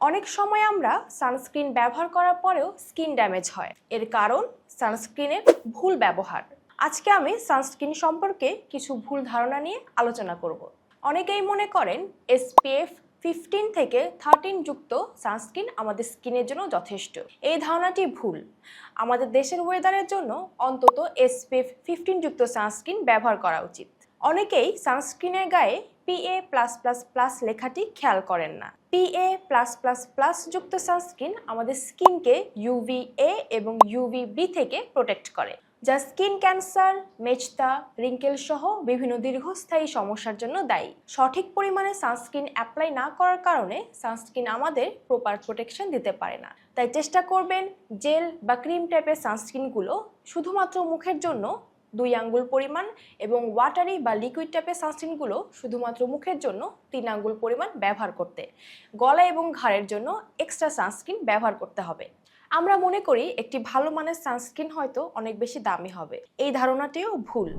অনেক সময় আমরা সানস্ক্রিন ব্যবহার করার পরেও স্কিন ড্যামেজ হয়। এর কারণ সানস্ক্রিনের ভুল ব্যবহার। আজকে আমি সানস্ক্রিন সম্পর্কে কিছু ভুল ধারণা নিয়ে আলোচনা করব। অনেকেই মনে করেন এসপিএফ ফিফটিন থেকে থার্টিন যুক্ত সানস্ক্রিন আমাদের স্কিনের জন্য যথেষ্ট। এই ধারণাটি ভুল। আমাদের দেশের ওয়েদারের জন্য অন্তত এসপিএফ ফিফটিন যুক্ত সানস্ক্রিন ব্যবহার করা উচিত। অনেকেই সানস্ক্রিনের গায়ে পিএ প্লাস প্লাস প্লাস লেখাটি খেয়াল করেন না। পিএ প্লাস প্লাস প্লাস যুক্ত সানস্ক্রিন আমাদের স্কিনকে ইউভি এ এবং ইউভি বি থেকে প্রোটেক্ট করে। যা স্কিন ক্যান্সার মেচতা রিঙ্কেল সহ বিভিন্ন দীর্ঘস্থায়ী সমস্যার জন্য দায়ী। সঠিক পরিমাণে সানস্ক্রিন অ্যাপ্লাই না করার কারণে সানস্ক্রিন আমাদের প্রপার প্রোটেকশন দিতে পারে না। তাই চেষ্টা করবেন জেল বা ক্রিম টাইপের সানস্ক্রিনগুলো শুধুমাত্র মুখের জন্য দুই আঙ্গুল পরিমাণ এবং ওয়াটারি বা লিকুইড টাইপের সানস্ক্রিনগুলো শুধুমাত্র মুখের জন্য তিন আঙ্গুল পরিমাণ ব্যবহার করতে। গলা এবং ঘাড়ের জন্য এক্সট্রা সানস্ক্রিন ব্যবহার করতে হবে। আমরা মনে করি একটি ভালো মানের সানস্ক্রিন হয়তো অনেক বেশি দামি হবে। এই ধারণাটিও ভুল।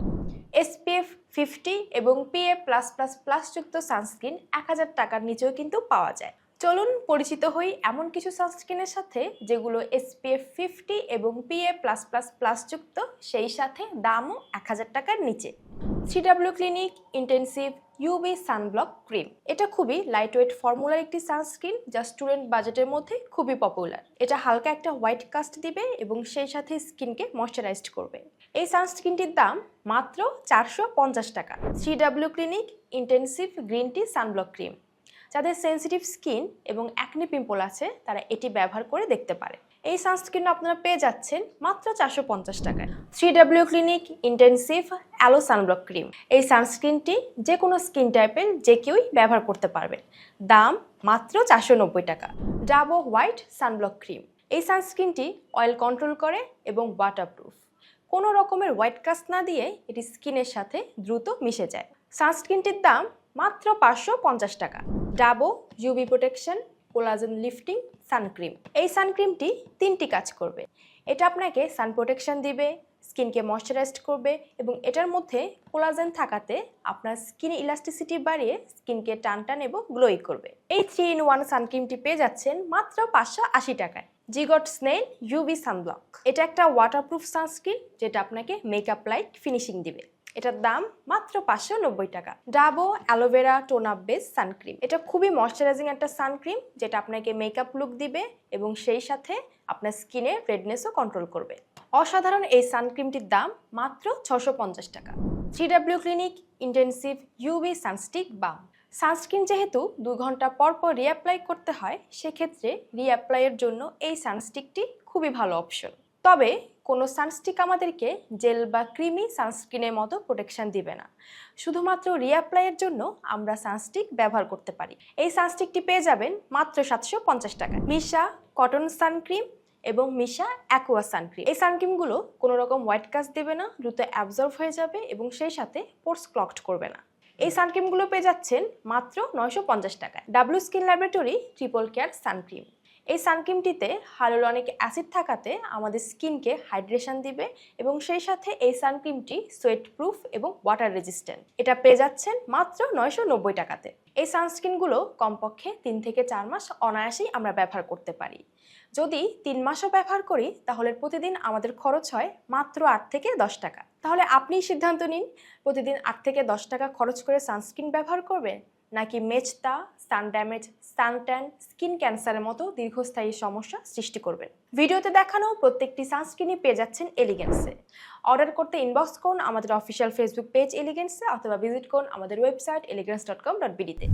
এসপিএফ ফিফটি এবং পিএ প্লাস প্লাস প্লাস যুক্ত সানস্ক্রিন এক হাজার টাকার নিচেও কিন্তু পাওয়া যায়। চলুন পরিচিত হই এমন কিছু সানস্ক্রিনের সাথে যেগুলো এসপিএফ ফিফটি এবং পিএ প্লাস প্লাস প্লাস যুক্ত, সেই সাথে দামও এক হাজার টাকার নিচে। C W clinic intensive UV sunblock cream এটা খুবই লাইট ওয়েট ফর্মুলার একটি সানস্ক্রিন যা স্টুডেন্ট বাজেটের মধ্যে খুবই পপুলার এটা হালকা একটা হোয়াইট কাস্ট দিবে এবং সেই সাথে স্কিনকে ময়শ্চারাইজড করবে। এই সানস্ক্রিনটির দাম মাত্র চারশো পঞ্চাশ টাকা। CW clinic intensive green tea sunblock cream যাদের সেন্সিটিভ স্কিন এবং অ্যাকনি পিম্পল আছে, তারা এটি ব্যবহার করে দেখতে পারে। এই সানস্ক্রিন আপনারা পেয়ে যাচ্ছেন মাত্র চারশো পঞ্চাশ টাকায়। Three W clinic intensive aloe sunblock cream এই সানস্ক্রিনটি যে কোনো স্কিন টাইপের যে কেউই ব্যবহার করতে পারবেন। দাম মাত্র চারশো নব্বই টাকা। ডাবো হোয়াইট সানব্লক ক্রিম এই সানস্ক্রিনটি অয়েল কন্ট্রোল করে এবং ওয়াটারপ্রুফ কোনো রকমের হোয়াইট কাস্ট না দিয়ে এটি স্কিনের সাথে দ্রুত মিশে যায়। সানস্ক্রিনটির দাম মাত্র পাঁচশো পঞ্চাশ টাকা। Dabo UV protection collagen lifting sun cream এই সানক্রিমটি তিনটি কাজ করবে। এটা আপনাকে সান প্রোটেকশন দিবে স্কিনকে ময়শ্চারাইজড করবে এবং এটার মধ্যে কোলাজেন থাকাতে আপনার স্কিন ইলাস্টিসিটি বাড়িয়ে স্কিনকে টান টান এবং গ্লোই করবে। এই থ্রি ইন ওয়ান সানক্রিমটি পেয়ে যাচ্ছেন মাত্র পাঁচশো আশি টাকায়। জিগট স্নেল ইউভি সানব্লক এটা একটা ওয়াটারপ্রুফ সানস্ক্রিন যেটা আপনাকে মেকআপ লাইট ফিনিশিং দিবে। এটার দাম মাত্র পাঁচশো নব্বই টাকা। Dabo, aloe vera tone up base, sun cream. এটা খুবই ময়শ্চারাইজিং একটা সানক্রিম, যেটা আপনাকে মেকআপ লুক দিবে এবং সেই সাথে আপনার স্কিনে রেডনেসও কন্ট্রোল করবে। অসাধারণ এই সানক্রিমটির দাম মাত্র ছশো পঞ্চাশ টাকা। Three W clinic, intensive UV sun stick balm. Sunscreen যেহেতু দু ঘণ্টা পর পর রিঅ্যাপ্লাই করতে হয়, সেক্ষেত্রে রিঅ্যাপ্লাইয়ের জন্য এই সানস্টিকটি খুবই ভালো অপশন। তবে কোনো সানস্টিক আমাদেরকে জেল বা ক্রিমি সানস্ক্রিনের মতো প্রোটেকশান দিবে না। শুধুমাত্র রিঅ্যাপ্লাইয়ের জন্য আমরা সানস্টিক ব্যবহার করতে পারি। এই সানস্টিকটি পেয়ে যাবেন মাত্র সাতশো পঞ্চাশ টাকায়। মিশা কটন সানক্রিম এবং মিশা অ্যাকোয়া সানক্রিম। এই সানক্রিমগুলো কোনো রকম হোয়াইট কাস্ট দেবে না, দ্রুত অ্যাবজর্ভ হয়ে যাবে এবং সেই সাথে পোর্স ক্লকড করবে না। এই সানক্রিমগুলো পেয়ে যাচ্ছেন মাত্র নয়শো পঞ্চাশ টাকায়। W skin laboratory triple care sun cream. এই সানক্রিমটিতে হাইলোরনিক অ্যাসিড থাকাতে আমাদের স্কিনকে হাইড্রেশন দিবে এবং সেই সাথে এই সানক্রিমটি সোয়েট প্রুফ এবং ওয়াটার রেজিস্ট্যান্ট। এটা পেয়ে যাচ্ছেন মাত্র নয়শো নব্বই টাকাতে। এই সানস্ক্রিনগুলো কমপক্ষে তিন থেকে চার মাস অনায়াসেই আমরা ব্যবহার করতে পারি। যদি তিন মাসও ব্যবহার করি, তাহলে প্রতিদিন আমাদের খরচ হয় মাত্র আট থেকে দশ টাকা। তাহলে আপনিই সিদ্ধান্ত নিন, প্রতিদিন আট থেকে দশ টাকা খরচ করে সানস্ক্রিন ব্যবহার করবেন? নাকি মেচতা sun damage, sun tan, skin ক্যান্সারের মতো দীর্ঘস্থায়ী সমস্যা সৃষ্টি করবেন। ভিডিওতে দেখানো প্রত্যেকটি সানস্ক্রিনই পেয়ে যাচ্ছেন এলিগেন্সে অর্ডার করতে ইনবক্স করুন আমাদের অফিসিয়াল ফেসবুক পেজ এলিগেন্সে অথবা ভিজিট করুন আমাদের website Elegance dot com dot বিডিতে